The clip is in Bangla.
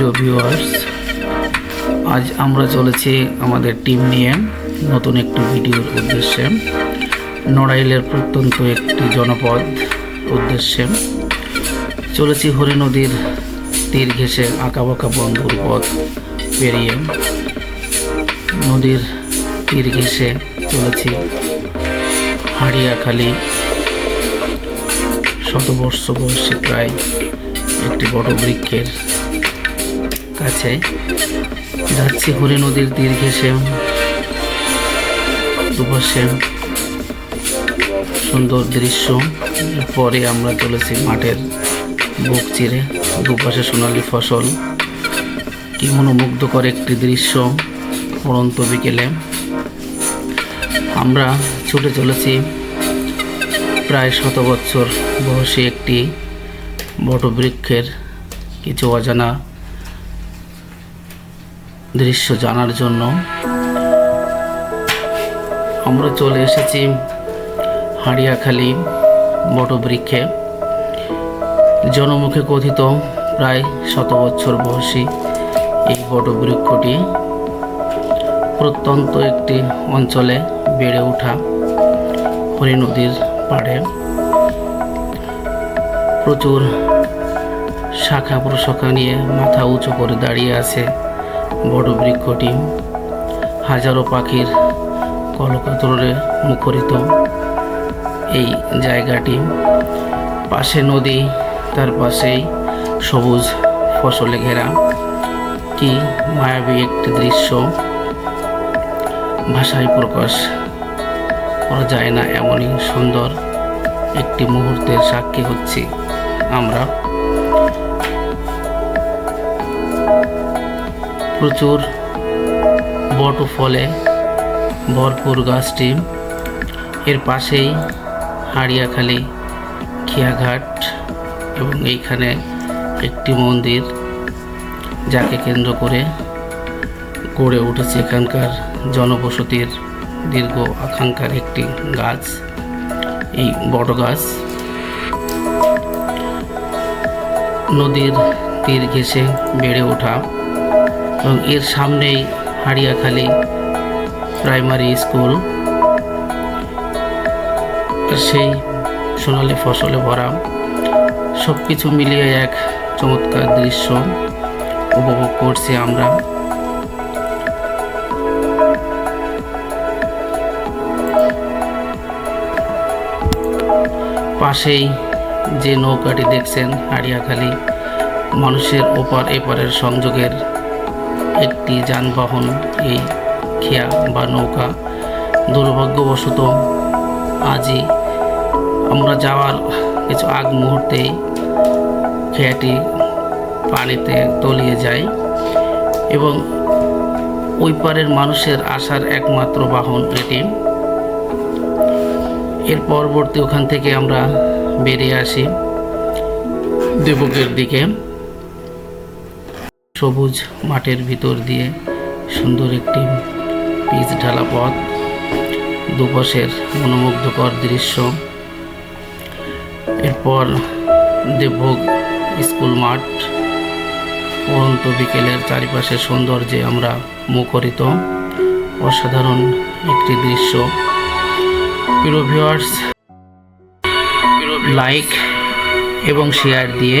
প্রিয় ভিউয়ার্স আজ আমরা চলেছি আমাদের টিম নিয়ে নতুন একটি ভিডিওর উদ্দেশ্যে। নড়াইলের প্রত্যন্ত একটি জনপদ উদ্দেশ্যে। চলেছি হরি নদীর তীর ঘেঁষে আঁকাবাঁকা বন্ধুর পথ পেরিয়ে। নদীর তীর ঘেঁষে চলেছি হাড়িয়াখালি। শতবর্ষ বয়সে প্রায় একটি বড় বৃক্ষের কাছে যাচ্ছি হরি নদীর তীর ঘেঁষে দুপাশে সুন্দর দৃশ্য। পরে আমরা চলেছি মাঠের বুক চিরে, দুপাশে সোনালি ফসল। কি মনোমুগ্ধকর একটি দৃশ্য পড়ন্ত বিকেলে। আমরা ছুটে চলেছি প্রায় শত বছর বয়সী একটি বটবৃক্ষের কিছু অজানা দৃশ্য জানার জন্য আমরা চলে এসেছি হাড়িয়াখালি বটবৃক্ষে। জনমুখে কথিত প্রায় শত বছর বয়সী এই বটবৃক্ষটি প্রত্যন্ত একটি অঞ্চলে বেড়ে ওঠা হরি নদীর পাড়ে। প্রচুর শাখা প্রশাখা নিয়ে মাথা উঁচু করে দাঁড়িয়ে আছে বড় বৃক্ষটি হাজারো পাখির কলকাতরে মুখরিত এই জায়গাটি পাশে নদী, তার পাশেই সবুজ ফসলে ঘেরা। কি মায়াবী একটি দৃশ্য। ভাষায় প্রকাশ করা যায় না, এমনই সুন্দর একটি মুহূর্তের সাক্ষী হচ্ছি আমরা। প্রচুর বট ফলে ভরপুর গাছটি। এর পাশেই হাড়িয়াখালি খিয়াঘাট এবং এইখানে একটি মন্দির যাকে কেন্দ্র করে গড়ে উঠেছে এখানকার জনবসতির দীর্ঘ আকাঙ্ক্ষার একটি গাছ, এই বড় গাছ। নদীর তীর ঘেঁষে বেড়ে ওঠা এবং এর সামনেই হাড়িয়াখালি প্রাইমারি স্কুল। সেই সোনালি ফসলে ভরা। সব কিছু মিলিয়ে এক চমৎকার দৃশ্য উপভোগ করছি আমরা। পাশেই যে নৌকাটি দেখছেন, হাড়িয়াখালি, মানুষের ওপার এপারের সংযোগের একটি যানবাহন, এই খেয়া বা নৌকা। দুর্ভাগ্যবশত আজই আমরা যাওয়ার কিছু আগ মুহূর্তেই খেয়াটি পানিতে তলিয়ে যায় এবং ওই পারের মানুষের আসার একমাত্র বাহন এটি। এর পরবর্তী ওখান থেকে আমরা বেরিয়ে আসি দেবকের দিকে। সবুজ মাঠের ভিতর দিয়ে সুন্দর একটি পিচ ঢালা পথ। দুপাশের মনোমুগ্ধকর দৃশ্য। এরপর দেবভোগ স্কুল মাঠ। পরন্ত বিকেলের চারিপাশে সৌন্দর্যে আমরা মুখরিত। অসাধারণ একটি দৃশ্য। প্রিয় ভিউয়ার্স লাইক এবং শেয়ার দিয়ে